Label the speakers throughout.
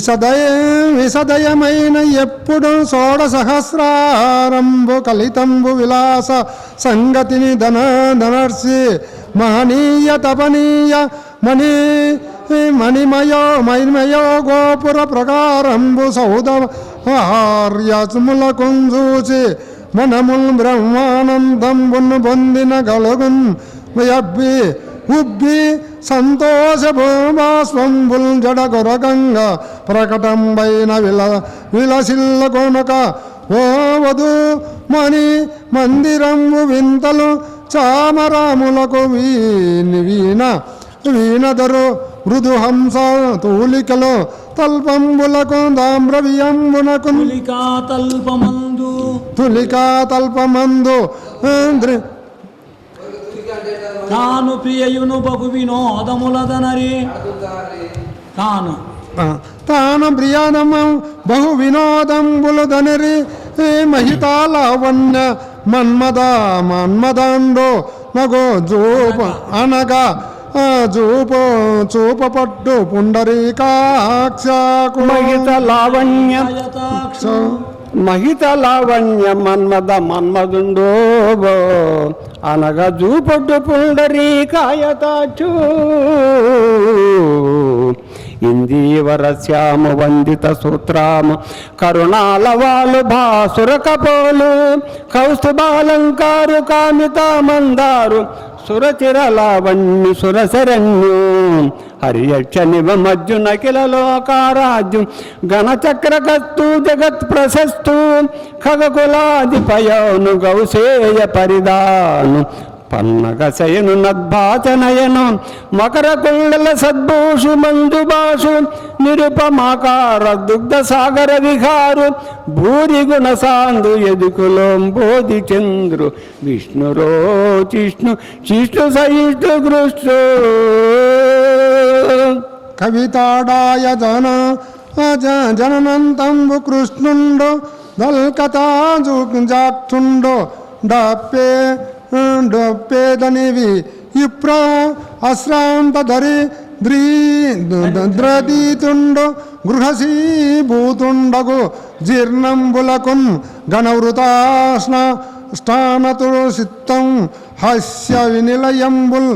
Speaker 1: విసదయ విసదయమైన ఎప్పుడు షోడ సహస్రారంభు కలితంబు విలాస సంగతిని ధన ధనర్షి మహనీయ తపనీయ మణి మణిమయో మణిమయో గోపుర ప్రకారంబు సౌద ఆర్యముల కుంజూచి మనముల్ బ్రహ్మానందంబును పొందిన గలుగున్ అబ్బి ఉబ్బి సంతోష భూమాస్వంబుల్ జడ కొరకంగ ప్రకటంబైన విల విలసిల్ల కొనక ఓ వధు మణి మందిరంబు వింతలు చామరాములకు వీని వీణ వీణదరు మృదుహంస తూలికలో తల్పంబులకు దామ్రవియంబునకు
Speaker 2: తల్పమందు
Speaker 1: తులికా తల్పమందు
Speaker 2: తాను ప్రియయును బహు వినోదములదనరి. తాను
Speaker 1: ఆ, తాన ప్రియాదమం బహు వినోదంబులు ధనరి మహితాలవన్య మన్మద మన్మదండో నగో జూప అనగా జూపు చూపపట్టు పుండరీకాక్షకు
Speaker 3: మహిత లావణ్య మహిత లావణ్య మన్మద మన్మదుండో అనగా జూపొడ్డు పుండరీ కాయతాచు. ఇందీవర శ్యామ వందిత సూత్రామ కరుణాలవాలు భాసురకపోలు కౌస్తుభాలంకారు కామిత మందారు సురచిర లావణ్య సురశరణ్యు హరియక్ష నివ మజ్జున కిల లోకారాజ్యం ఘనచక్రకస్తు జగత్ ప్రశస్తు ఖగకులాదిపయోను గౌసేయ పరిదాను పన్నగ శయను నద్భాచనయను మకర కుండల సద్భూషు మందు భాషు నిరుపమాకార దుగ్ధ సాగర విహారు భూరి గుణ సాందు ఎదుకులోంబోధి చంద్రు విష్ణురో చిష్ణు చిష్ణు సహిష్ణు కృష్ణు.
Speaker 1: కవితాడాయ జన జననంతంబు కృష్ణుండు దల్కతాజు జాక్షుండు డప్పే డప్పేదనివి ఇప్ర అశ్రాంతధరి ద్రీ ద్రదీతుండు గృహసీభూతుండగు జీర్ణంబులకున్ గణవృతాస్న స్నానతుడు సిత్తం హస్య వినిలయంబుల్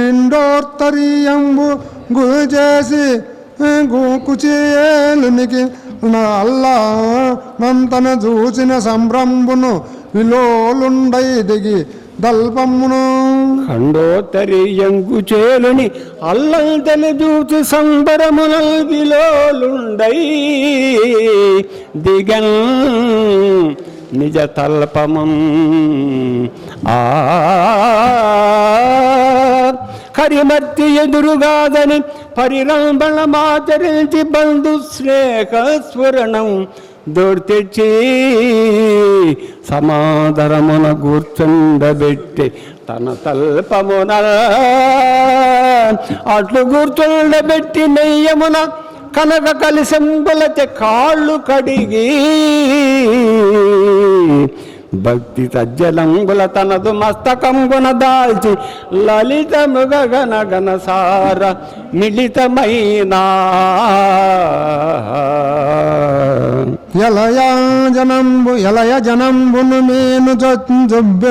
Speaker 1: ఇండోత్తరీయంబు గుచేసి కుచేలునికి నా అల్లా నంతన చూసిన సంభ్రంబును విలోలుండై దిగి దల్పమును
Speaker 3: ఖండోత్తరీయంకు చేలుని అల్లంతని చూచి సంబరమునల్విలోలుండై దిగన్ నిజ తల్పమం ఆ కరిమర్తి ఎదురుగాదని పరిరంభణమాచరించి బంధు స్నేహ స్వరణం దోర్తెచ్చి సమాధరమున కూర్చుండబెట్టి తన తల్పమున అట్లు కూర్చుండబెట్టి నెయ్యమున కనక కలిసెంబులచే కాళ్ళు కడిగి భక్తి తజ్జలంబుల తనదు మస్తకంగున దాల్చి లలితముగ గన గన సార మిళితమైనా.
Speaker 1: ఎలయ జనంబు ఎలయ జనంబును మేను జొబ్బ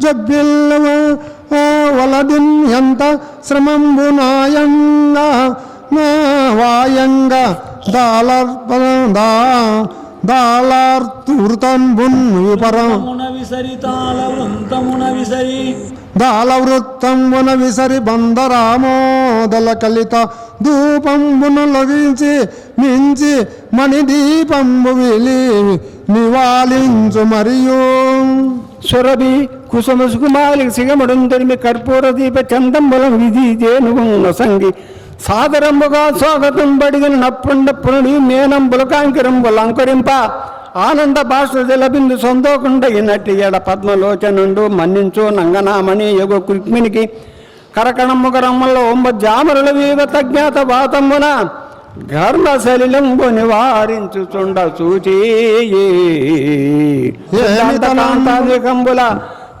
Speaker 1: జొబ్బిల్లవ వలదిన్ ఎంత శ్రమంబు నాయంగా వాయంగా దాలర్ప దా దాళార్తృతంబున్ విపరం
Speaker 2: తమున విసరి
Speaker 1: బందరామోదల కలిత ధూపంబును లభించి మించి మణిదీపంబు విలి నివాళించు మరియు.
Speaker 3: సురభి కుసుమ సుకుమారి సిగమడుందరిమి కర్పూర దీప చందంబలం విధి జేనుగున్న సంగి సాదరంబుగా స్వాగతం బడిగిన నప్పుండప్పునుడి మేనంబుల కాంకిరంబులు అంకురింప. ఆనంద భాష జలబిందు సొందోకుండ ఇనట్టి ఎడ పద్మలోచనుండు మన్నించు నంగనామణి యగు కృక్మినికి. కరకణముగరమ్మల్లో ఒంబ జామరుల వీవ తజ్ఞాత వాతమ్మున ఘర్మ సలిలంబు నివారించుచుండ సూచి.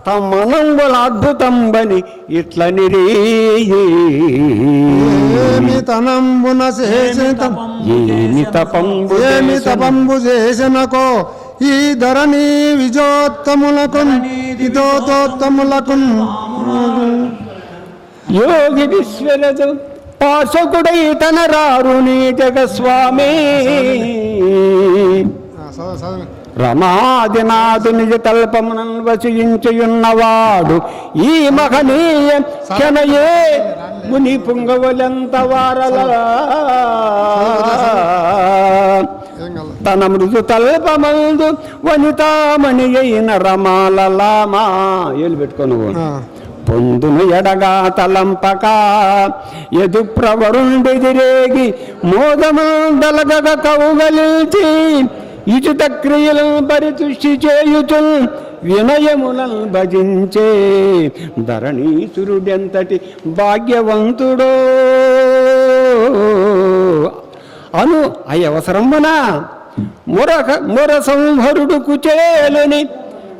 Speaker 3: తమనంబుల అద్భుతం బని ఇట్లనిరీ.
Speaker 1: ఏమి తనంబున చేసిన త-
Speaker 3: ఏమి తపంబు
Speaker 1: ఏమి తపంబు చేసినకో ఈ ధరణి విజోత్తములకు విజోతోత్తములకు
Speaker 3: యోగి విశ్వరదు పాశకుడై తన రారుని జగస్వామి రమాదినాథు నిజ తల్పమునన్ వసించుయున్నవాడు ఈ మహనీయ క్షణయే ముని పుంగవలంత వారల. తన మృదు తల్పమందు వనితామణి అయిన రమాలలామా. ఏలు పెట్టుకోను పొందును ఎడగా తలంపక ఎదు ప్రవరుండెదిరేగి మోదమందలగగ కౌగలించి ఇచుత క్రియలను పరితుష్టి చేయుచు వినయములను భజించే ధరణీసురుడెంతటి భాగ్యవంతుడో. అను అయవసరమున మురక ముర సంహరుడు కుచేలుని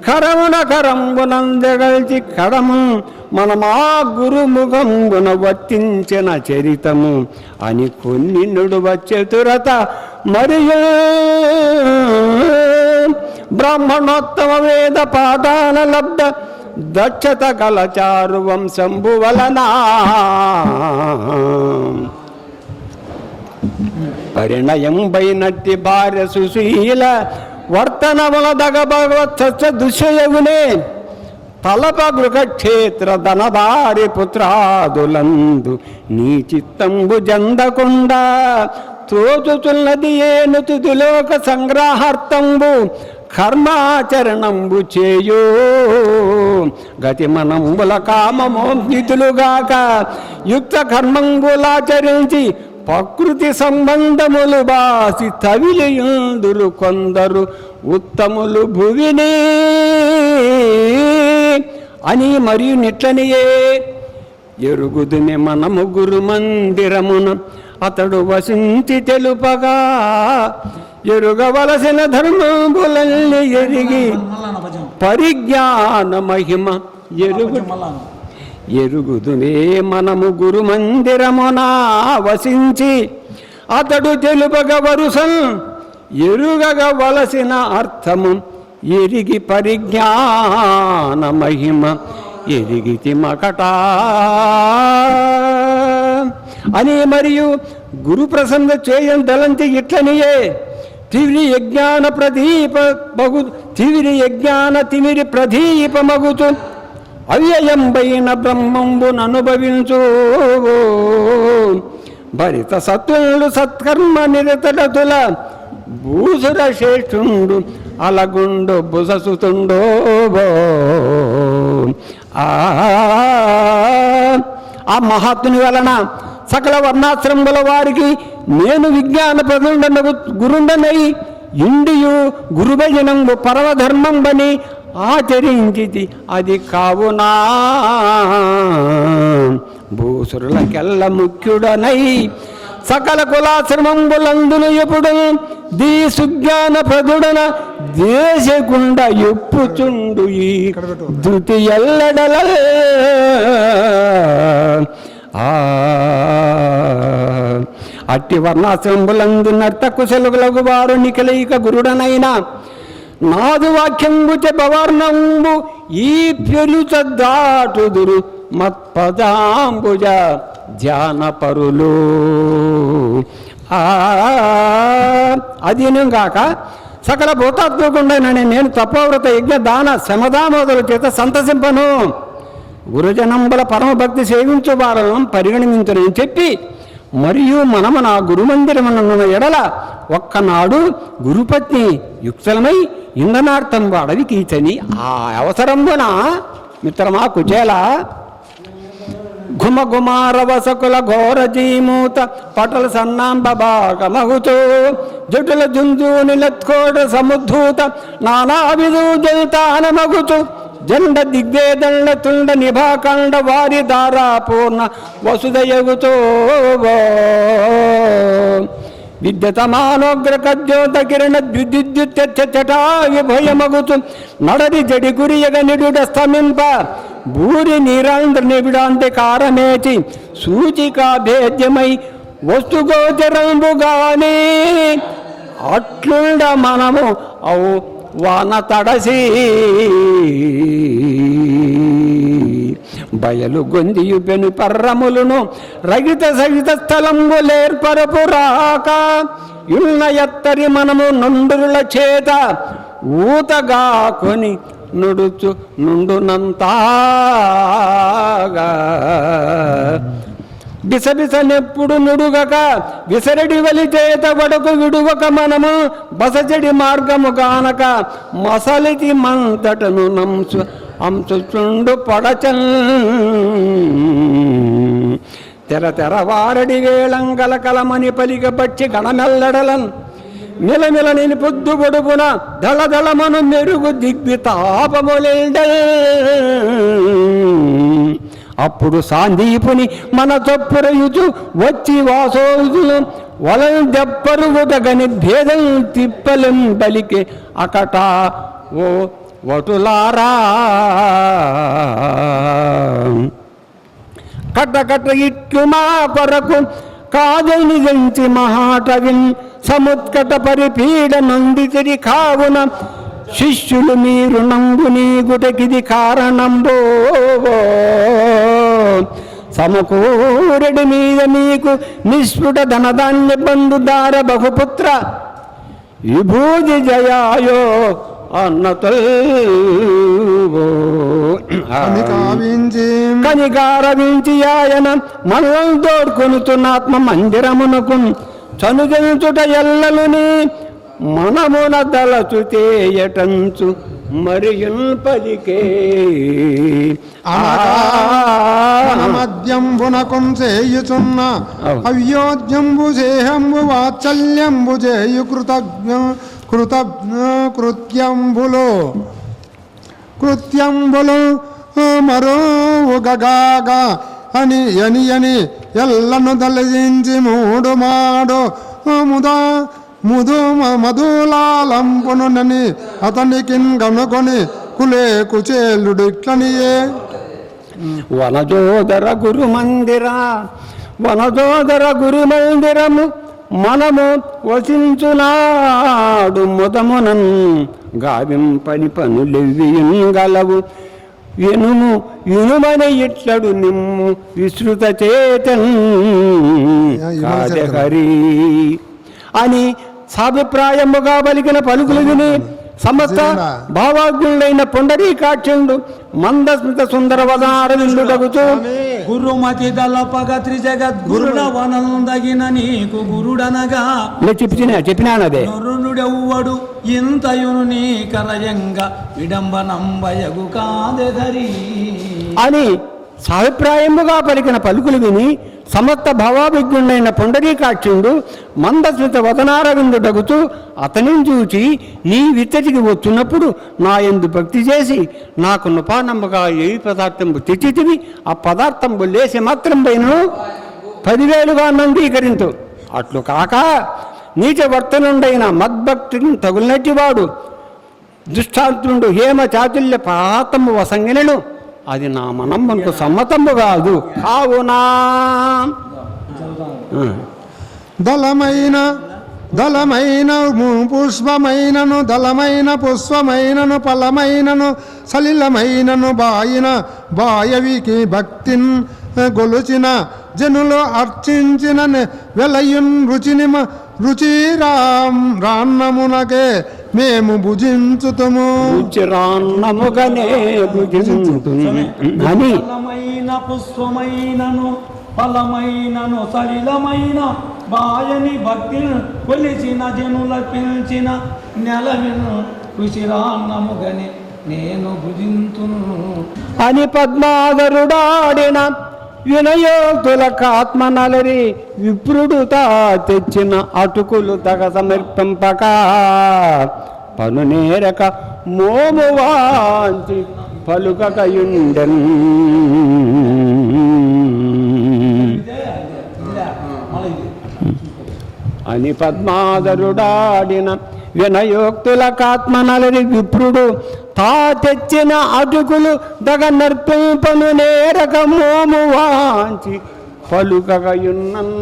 Speaker 3: కరమున కరంబునందగల్చి కడము మనమా గురుముఖంబున వర్తించిన చరితము. అని కొన్ని నుడువ చతురత మరియు బ్రాహ్మణోత్తమ వేద పాఠాన లబ్ధ దక్షత కల చారు వంశంభు వలనా. పరిణయం బైనట్టి భార్య సుశీల వర్తనముల దగ భగవత్ దుశ్యగునే తలప గృహక్షేత్ర ధనదారి పుత్రాదులందు నీ చిత్తంబు జందకుండా. తోచుచున్నది ఏను తుదిలోక సంగ్రహార్థంబు కర్మాచరణంబు చేయు. గతి మనంబుల కామమోహితులుగాక యుక్త కర్మంబులాచరించి ప్రకృతి సంబంధములు బాసి తవిలియుందులు కొందరు ఉత్తములు భువిని. అని మరియు నిట్లనియే ఎరుగుదుని మనము గురు మందిరమున అతడు వసించి తెలుపగా ఎరుగవలసిన ధర్మములల్ని ఎరిగి పరిజ్ఞాన మహిమ ఎరుగు ఎరుగుదునే మనము గురు మందిరమున వసించి అతడు తెలుపగ వరుసం ఎరుగవలసిన అర్థము ఎరిగి పరిజ్ఞాన మహిమ ఎరిగితి మకటా. అని మరియు గురు ప్రసన్న చేయం దళంతి ఇట్లనియే. తివిరి యజ్ఞాన ప్రదీప బగు తివిరి యజ్ఞాన తిమిరి ప్రదీప మగుతు. అవ్యయంబైన బ్రహ్మంబును అనుభవించు భరిత సత్తులు సత్కర్మ నిరతడతుల భూసుర శ్రేష్ఠుండు అలగుండు బుససుతుండో ఆ మహాత్ముని వలన సకల వర్ణాశ్రమముల వారికి నేను విజ్ఞాన ప్రదుండనగు గురుండనై ఇండియు గురుభజనంబు పరమధర్మం బని ఆచరించితి. అది కావునా భూసురులకెల్ల ముఖ్యుడనై సకల కులాశ్రమంబులందును ఎప్పుడు దీ సుజ్ఞాన ప్రదుడన దేశకుండ ఎప్పుచుండు ఈ ధృతి ఎల్లడల. అట్టి వర్ణాశ్రమంబులందు నర్త కుశలుగులగు వారు నిఖిలైక గురుడనైనా నాదు వాక్యంబు చెప్పవర్ణంబు ఈ పెరుచ దాటుదురు మత్పదాంబుజ ధ్యాన పరులు ఆ సకల భూతాత్మకుండనని నేను తపోవ్రత యజ్ఞ దాన శమదామోదరు చేత సంతసింపను. గురుజనంబుల పరమభక్తి సేవించు వారలను పరిగణించునని చెప్పి మరియు మనము నా గురుమందిరమున ఎడల ఒక్కనాడు గురుపత్ని యుక్తలమై ఇంధనార్థం వాడవి కీచని ఆ అవసరమున మిత్రమా కుచేల ఘుమ గుమారవసకుల ఘోర జీమూత పటల సన్నాంబబాగమగుతూ జటుల జుంజూని లత్కోడ సముద్ధూత నానావిధు జల్తానమగుతూ జండ దిగ్వేదండ తుండ నిభాకాండ వారి దారా పూర్ణ వసుదయగుతో. విద్యతమానోగ్రకద్యోత కిరణ ద్యుద్యుత్యచటా విభయమగుతు నడది జడి గురియగ నిడుడ స్తమింప భూరి నీరాంధ్ర నిబిడాంతి కారమేచి. సూచికా భేద్యమై వస్తుగోచరంబుగానే అట్లుండ మనము అవు వాన తడసి బయలు గొందియు పెను పర్రములను రగిత సగిత స్థలంబులేర్పరపు రాక. ఇళ్ళ ఎత్తరి మనము నుండుల చేత ఊతగా కొని నుడుచు నుండునంతాగా. బిసబిసనెప్పుడు నుడుగక విసరడి వలి చేత వడకు విడువక మనము బసజడి మార్గము గానక మసలితి మంతటను నంసు అంశుచుండు పడచన్ తెర తెర వారడి వేళం కలమని పలిక పచ్చి గణమెల్లడలన్ నిలమిల నేను పొద్దు పొడుపున దళ దళమను మెరుగు దిగ్వి అప్పుడు సాందీపుని మన తొప్పురయుచు వచ్చి వాసోజులు వలలు దెప్పరుగుదగని భేదం తిప్పలెం పలికే అకట ఓ వటులారా. కట్ట ఇట్లు మా కొరకు కాదని గంచి మహాటవిన్. సముత్కట పరిపీడ నందితిరి కావున శిష్యులు మీరు నంబు నీగుటకిది కారణంబో. సమకూరడి మీద మీకు నిస్ఫుట ధనధాన్య బంధుదార బహుపుత్ర. విభూతి జయాయో కనికారవించి ఆయన మల్లం తోడ్కొనుతున్న ఆత్మ మందిరమునకు చనుగెంచుట ఎల్లలుని మనమున దళచు తేయటంచు మరియుల్ పలికే
Speaker 1: మన మద్యంబునకుం చేయుచున్న
Speaker 3: అవును.
Speaker 1: అవ్యోద్యంబు చేహంబు వాత్సల్యంబు చేయు కృతజ్ఞ కృతజ్ఞ కృత్యంబులు. కృత్యంబులు మరో గగాగా అని అని అని ఎల్లను తలజించి మూడు మాడు ముదా ముదు మధులాలంపునునని అతనికి కనుకొని కులే కుచేలుడు ఇట్లనియే
Speaker 3: వనజోదర గురు మందిర వనజోదర గురు మందిరము మనము వసించునాడు ముదమునన్ గావింపని పనులెవ్వియున్ గలవు వినుము వినుమని ఇట్లడు నిమ్ము విస్తృత చేతన్. కాజహరి అని సాభిప్రాయముగా పలికిన పలుకులు విని సమస్త భావాగ్నుడైన పుండరీకాక్షుడు మందస్మిత సుందర వదారవిందుడగుతూ
Speaker 2: గురుమతి దళపగ త్రిజగద్గురుడ వనందగిన నీకు గురుడనగా.
Speaker 3: చెప్పిన చెప్పినాను అదే
Speaker 2: నరునుడెవ్వడు ఇంతయును నీ కరయంగ విడంబనంబయగు కాదెదరి.
Speaker 3: అని సాభిప్రాయముగా పలికిన పలుకులు విని సమస్త భావాభిజ్ఞుడైన పుండరీకాక్షుడు మందస్మిత వదనారవిందుడగుతూ అతనిని చూచి నీ విత్తటికి వచ్చినప్పుడు నా ఎందు భక్తి చేసి నాకు నృపానమ్మగా ఏ పదార్థంబు తెచ్చితివి ఆ పదార్థంబు లేసి మాత్రం పైన పదివేలుగా నందీకరించు అట్లు కాక నీచ వర్తనుండైన మద్భక్తిని తగులినట్టివాడు దుష్టాంతుడు హేమ చాతుల్య పాతము వసంగినలు అది నా మనమ్మకు సమ్మతము కాదు. కావునా?
Speaker 1: దళమైన దళమైన పుష్పమైనను దళమైన పుష్పమైనను ఫలమైనను సలిలమైనను బాయిన బాయవికి భక్తిన్ గొలుచిన జనులు అర్చించిన వెలయున్ రుచిని రుచి రామ్ రాన్నమునకే మేము భుజించుతుము.
Speaker 3: రుచిరాన్నముగనే భుజింతును అని
Speaker 2: ఫలమైన పుష్పమైనను ఫలమైనను సలిలమైన బాయని భక్తి కొలిచిన జనుల పిలిచిన నెలవిను రుచిరాన్నముగని నేను భుజింతును
Speaker 3: అని పద్మాధరుడాడిన వినయోక్తులకు ఆత్మ నలరి విప్రుడు తా తెచ్చిన అటుకులు తగ సమర్పింపక పనునేరక మోము వాంచి పలుకకయుండెన్ అని పద్మాదరుడాడిన వినయోక్తులకాత్మనలరి విప్రుడు. తా తెచ్చిన అటుకులు దగ నర్పింపను నేరక మోము వాంచి పలుకగయున్నన్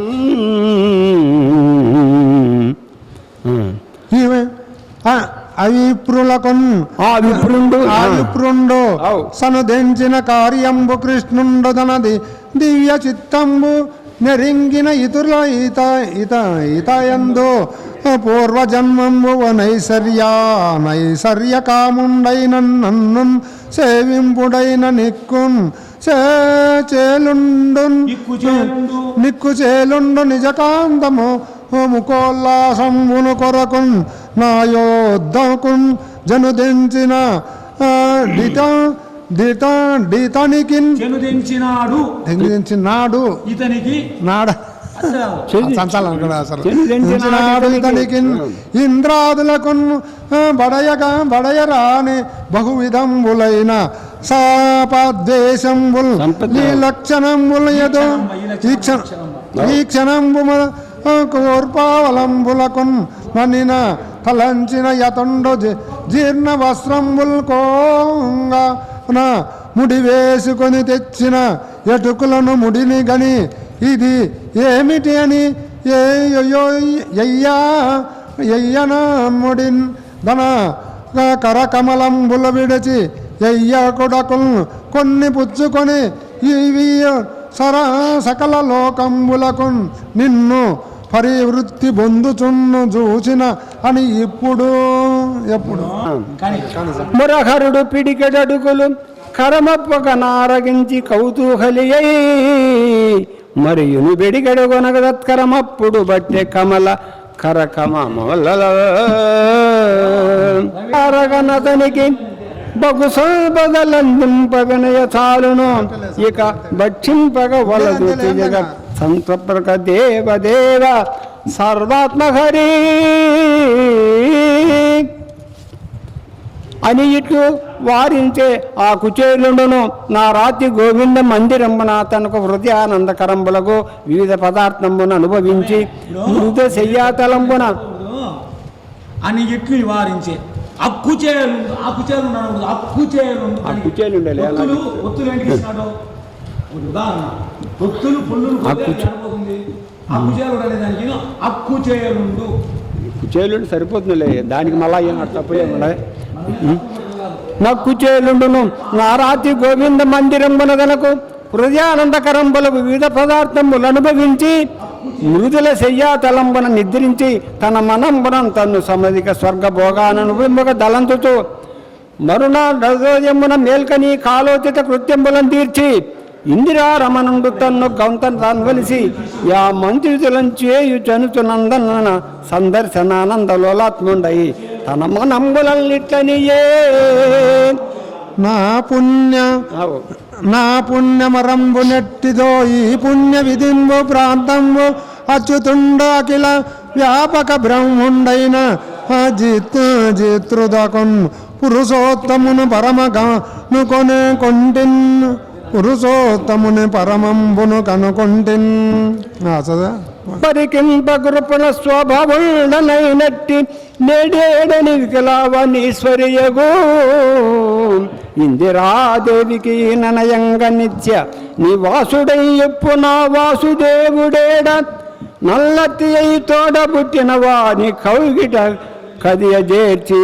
Speaker 1: ఆ- అవిప్రులకొన్
Speaker 3: ఆ విప్రుండు.
Speaker 1: ఆ విప్రుండు
Speaker 3: అవు.
Speaker 1: సనుదెంచిన కార్యంబు కృష్ణుండు తనది. దివ్య చిత్తంబు నెరింగిన ఇతుల ఈత ఇత ఈతయందు పూర్వజన్మంబు నైసర్యా నైసర్య కాముండైన నన్ను సేవింపుడైన నిక్కున్ చే చేలుండున్
Speaker 2: ఇక్కు చేరుండు
Speaker 1: నిక్కు చేలుండు నిజకాంతము ముకోల్లాసంబును కొరకున్ నా యోద్ధకున్ జనుదించిన ఆ, డిత డిత డితనికిన్
Speaker 2: చెనుదించినాడు
Speaker 1: దించినాడు
Speaker 2: ఇతనికి
Speaker 1: నాడ ఇంద్రాదులకు బడయగా బడయరాని బహువిధంబులైన సాపద్వేషంబుల్
Speaker 3: సంపద.
Speaker 1: ఈ లక్షణంబుల ఎదో ఈ క్షణ ఈ క్షణంబు కోర్పావలంబులకున్ నన్నిన తలంచిన యతండు జీ- జీర్ణ వస్త్రంబుల్ కోంగా ముడి వేసుకొని తెచ్చిన ఎటుకులను ముడిని గని ఇది ఏమిటి అని? ఏ ఎయ్యా ఎయ్యన ధన దన. కరకమలంబుల విడిచి ఎయ్య కొడకుల్ కొన్ని పుచ్చుకొని ఇవి సర సకల లోకంబులకు నిన్ను పరివృత్తి బొందుచున్ను చూచిన అని ఇప్పుడు ఎప్పుడు?
Speaker 3: మురహరుడు పిడికెడడుగులు కరమప్పక నారగించి కౌతూహలియై మరియును బెడిగడుగొనగ తత్కరమప్పుడు బట్టె కమల కరకమలగనతనికి బగు సంపదలందింపగనయ చాలును. ఇక భక్షింపగ వలదు జగ సంతప్రక దేవ దేవ సర్వాత్మహరి. అని ఇట్లు వారించే ఆ కుచేలుండును నా రాతి గోవింద మందిరమున తనకు హృదయానందకరంబులకు వివిధ పదార్థమును అనుభవించి మృద శయ్యాతలంబున
Speaker 2: అని ఇట్లు. ఒత్తులు ఒత్తులు ఏంటి ఉదాహరణ. ఒత్తులు పుల్లులు
Speaker 3: అక్కు-
Speaker 2: అక్కుచేలు అనే దానికి అక్కుచేలుండు
Speaker 3: కుచేలుండి సరిపోతుందిలే. దానికి మళ్ళా ఏం తప్పులేముండే నక్కుచేలుండును నా రాతి గోవింద మందిరం మునగనకు హృదయానందకరంబులకు వివిధ పదార్థములు అనుభవించి మృదుల శయ్యాతలంబున నిద్రించి తన మనంబున తను సమధిక స్వర్గ భోగాననుభవింపక దళంతుతూ మరుణ హృదయమున మేల్కని కాలోచిత కృత్యంబులను తీర్చి ఇందిరా రమణుండు తన్ను గౌంతను తన్వలిసి యా మంత్రితులను చేయు చనుతునందన సందర్శనానంద లోలాత్ముండై తన మనంబులన్నిట్లనియే
Speaker 1: నా పుణ్య. నా పుణ్యమరంబు నెట్టిదో ఈ పుణ్య విధింబు ప్రాంతంబు అచ్యుతుండ అఖిల వ్యాపక బ్రహ్ముండైన జిత్ జిత్రుదకొన్ పురుషోత్తమును పరమగాను కొనే కొంటిన్. పురుషోత్తముని పరమంబును కనుకొంటిన్. ఆ, పరికింపగృపుల
Speaker 3: పరికింప నేడేడని వికలావనీశ్వరియగో ఇందిరాదేవికి ననయంగ నిత్య నివాసుడై ఎప్పు నా వాసుదేవుడేడ. నల్లతి అయి తోడ పుట్టిన వాని కౌగిట కదియజేర్చి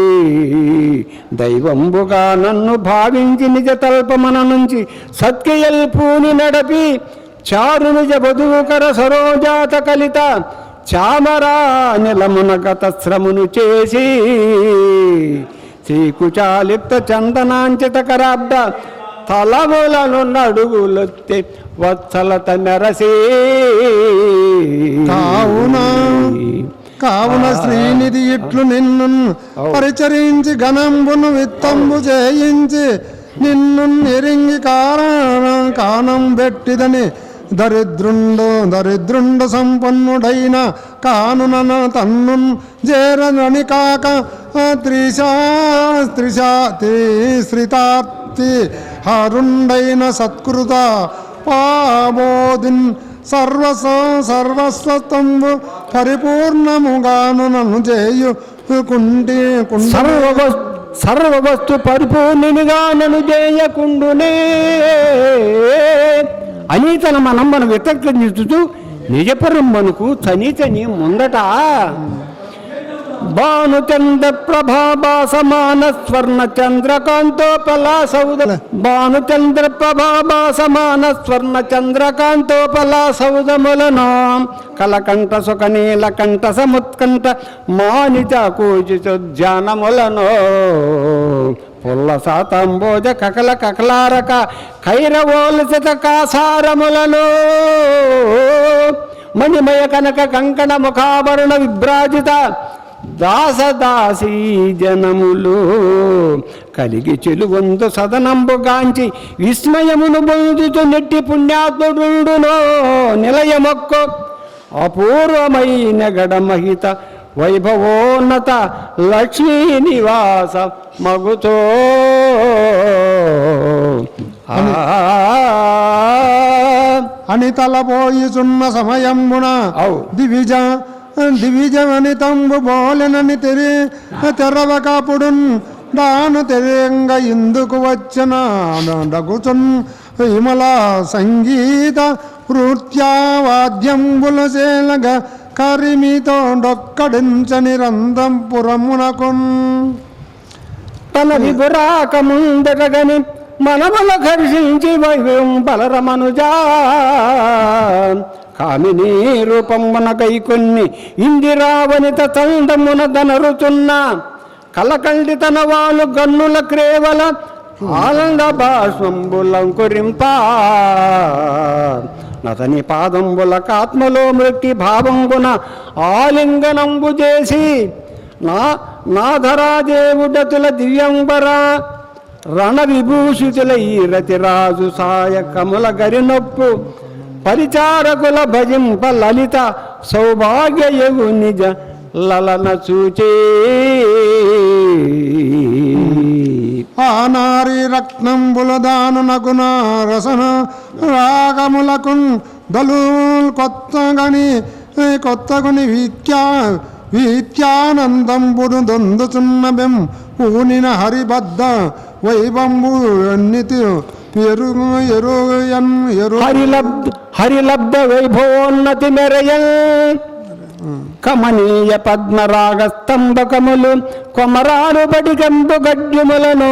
Speaker 3: దైవంబుగా నన్ను భావించి నిజ తల్పమన నుంచి సత్యయల్పూని నడపి చారు నిజ బదువుకర సరోజాత కలిత చామరా నిలమున గత శ్రమును చేసి శ్రీకుచాలిప్త చందనాంచిత కరాబ్ద తలములను నడుగులొత్తి వత్సలత మెరసి
Speaker 1: కావున కావున శ్రీనిధి ఇట్లు నిన్ను పరిచరించి గణంబును విత్తంబు చేయించి నిన్ను ఎరింగి కారణ కానం పెట్టిదని దరిద్రుండు దరిద్రుండు సంపన్నుడైన కానునన తన్ను జేరనని కాక ఆ త్రిశా త్రిశా హరుండైన సత్కృత పాబోధిన్ సర్వస సర్వస్వతంబు పరిపూర్ణముగాను నన్ను చేయు కుంటి
Speaker 3: సర్వ వస్- వస్తు పరిపూర్ణునిగా నను చేయకుండునే అని తన మనం మనం వితర్కించుతూ నిజపరమ్మనుకు చని చని ముందట. భానుచంద్ర ప్రభాభాసమాన స్వర్ణ చంద్రకాంతోపలాసౌద భానుచంద్ర ప్రభాభాసమాన స్వర్ణ చంద్రకాంతోపలాసౌదములను కలకంఠ సుఖ నీలకంఠ సముత్కంఠ మానిత కూచితుద్యానములను పుల్ల సాతంబోజ కకల కకలారక కైరవోలసిత కాసారములను. మణిమయ కనక కంకణ ముఖాభరణ విభ్రాజిత దాసదాసీ జనములు. కలిగి చెలువందు సదనంబు గాంచి విస్మయమును బొందుతూ నెట్టి పుణ్యాత్ముడునో నిలయమొక్కు. అపూర్వమైన గడమహిత వైభవోన్నత లక్ష్మీ నివాస మగుతో ఆ
Speaker 1: అని తలపోయిచున్న సమయమున. దివిజ దివిజమని తంబు బోలెనని తెరి తెరవకపుడు దాను తెరంగ ఇందుకు వచ్చిన డగుచున్ విమల సంగీత నృత్యావాద్యంబుల సేలగ కరిమితో రంధం రంధంపురమునకున్
Speaker 3: తన విభురాక ముందటగని మనమల ఘర్షించి వైభవం బలరమనుజా కామినీ రూపమున కైకొన్ని ఇందిరావనిత తండమున దనరుతున్న కలకండి తన వాళ్ళు గన్నుల క్రేవల ఆనంద బాష్మంబులంకురింప నతని పాదంబులకాత్మలో మృక్కి భావంబున ఆలింగనంబు చేసి నా నాధరాదేవుడతుల దివ్యంబర రణ విభూషితుల ఈ రతిరాజు సాయ కముల గరినొప్పు పరిచారకుల భజింప లలిత సౌభాగ్యయగు నిజ లలన చూచే.
Speaker 1: ఆ నారి రత్నంబుల దానునకున రసన రాగములకున్ దలు కొత్తగని కొత్తగుని వీత్యా వీత్యానందంబుడు దొందుచున్న బెం ఊనిన హరిబద్ధ వైభంబు ఎన్నితి ఎరుగు ఎరుగు ఎన్ ఎరు
Speaker 3: హరిలబ్ధ హరిలబ్ధ వైభవోన్నతి మెరయల్ కమనీయ పద్మరాగ స్తంభకములు కొమరాలు బడిగంబు గడ్యములను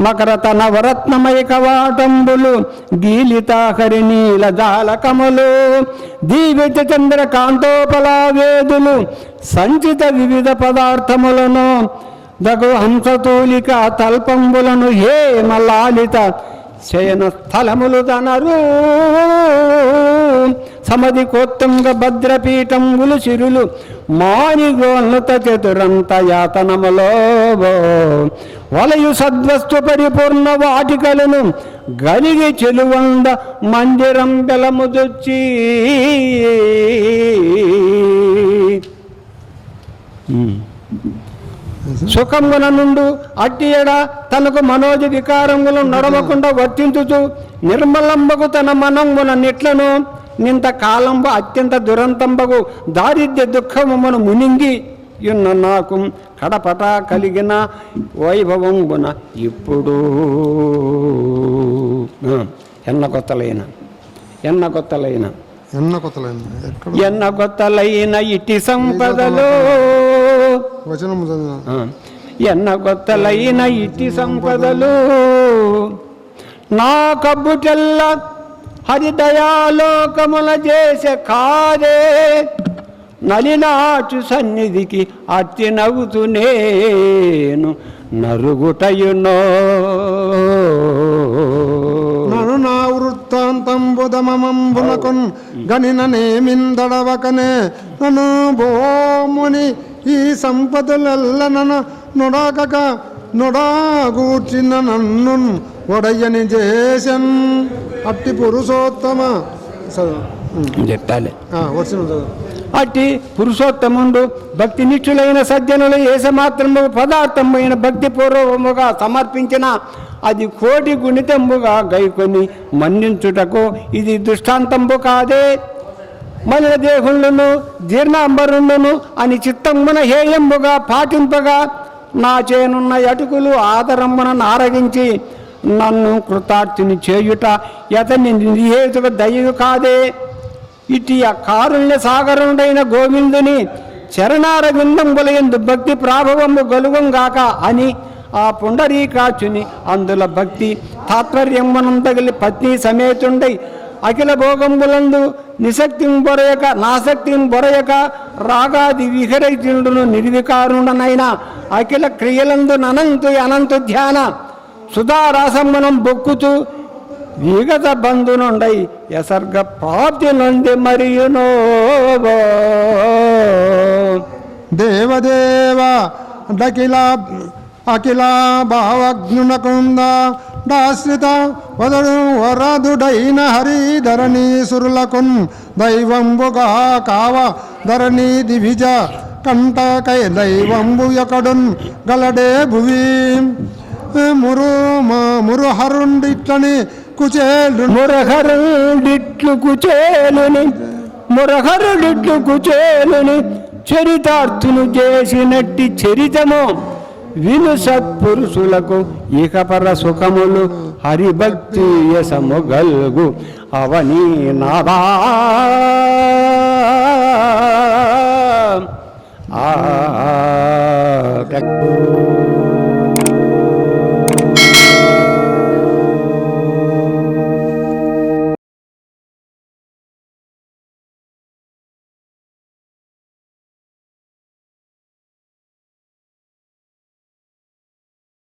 Speaker 3: మకరత నవరత్నమయ కవాటంబులు గీలిత నీల జాలకములు దీవిత చంద్ర కాంతోపలావేదులు సంచిత వివిధ పదార్థములను దగు హంసతూలిక తల్పంబులను హే లాలిత శయన స్థలములు దనరు. సమధి కోత్తుంగ భద్రపీఠంబులు చిరులు మానిగోన్నత చతురంత యాతనములో. వలయు సద్వస్తు పరిపూర్ణ వాటికలను గలిగి చెలువంద మందిరం బెలముదొచ్చి సుఖమున నుండు అట్టి ఎడ తనకు మనోజ వికారములు నడవకుండా వర్తించుచు నిర్మలంబకు తన మనంబున నిట్లను. నింత కాలంబు అత్యంత దురంతంబగు దారిద్ర్య దుఃఖమును మునింగి ఉన్న నాకు కడపట కలిగిన వైభవంబున ఇప్పుడు. ఎన్న కొత్తలైన ఎన్న కొత్తలైన
Speaker 1: ఎన్న కొత్తలైన?
Speaker 3: ఎన్న కొత్తలైన ఇట్టి సంపదలో.
Speaker 1: వచనం
Speaker 3: ఎన్న కొత్తలైన ఇట్టి సంపదలు నా కబ్బుటెల్ల హరిదయాలోకముల చేసే కాదే నలినాచు సన్నిధికి అట్టి నవ్వుతూ నేను నరుగుటయునో.
Speaker 1: నను నా వృత్తాంతంబుదమంబునకున్ గనిననేమిందడవకనే నను భోముని ఈ సంపదలెల్ల నన్ను నొడాకక నొడాగూర్చిన నన్ను ఒడయ్యని చేసన్ అట్టి పురుషోత్తమ.
Speaker 3: చెప్పాలి.
Speaker 1: వచ్చిన.
Speaker 3: అట్టి పురుషోత్తముండు భక్తి నిష్ఠులైన సజ్జనులు ఏసమాత్రము పదార్థమైన భక్తి పూర్వముగా సమర్పించిన అది కోటి గుణితంబుగా గైకొని మన్నించుటకు ఇది దృష్టాంతంబు కాదే. మన దేహులను జీర్ణాంబరులను అని చిత్తమున హేయంబుగా పాటింపగా నా చేనున్న అటుకులు ఆదరమ్మన నారగించి నన్ను కృతార్థుని చేయుట ఎతని నిహేతుక దయు కాదే. ఇటు ఆ కారుణ్య సాగరుడైన గోవిందుని చరణారవిందంబులయందు భక్తి ప్రాభవము గలుగంగాక అని ఆ పుండరీకాచుని అందుల భక్తి తాత్పర్యమునందగలి పత్ని సమేతుండై అఖిల భోగంబులందు నిశక్తిం బొరయక నాశక్తిం బొరయక రాగాది విహరైతుండును నిర్వికారుండనైన అఖిల క్రియలందు అనంతు అనంతు ధ్యాన సుధారాసమ్మనం బొక్కుతూ విగత బంధునుండై యసర్గ ప్రాప్తి నుండి మరియునో
Speaker 1: దేవదేవ అఖిల అఖిల భావజ్ఞునకుంద దాశ్రిత వదడు వరదుడైన హరిధరణి సురులకున్ దైవంబుగా కావ ధరణి దివిజ కంటకై దైవంబు ఎకడున్ గలడే భువి. మురు మురుహరుండిట్లని కుచేలు.
Speaker 3: మురహరుడిట్లు కుచేలుని మురహరుడిట్లు కుచేలుని చరితార్థులు చేసినట్టి చరితము. విను సత్పురుషులకు ఇకపర సుఖములు హరిభక్తి యసము గల్గు. అవని నాదా ఆ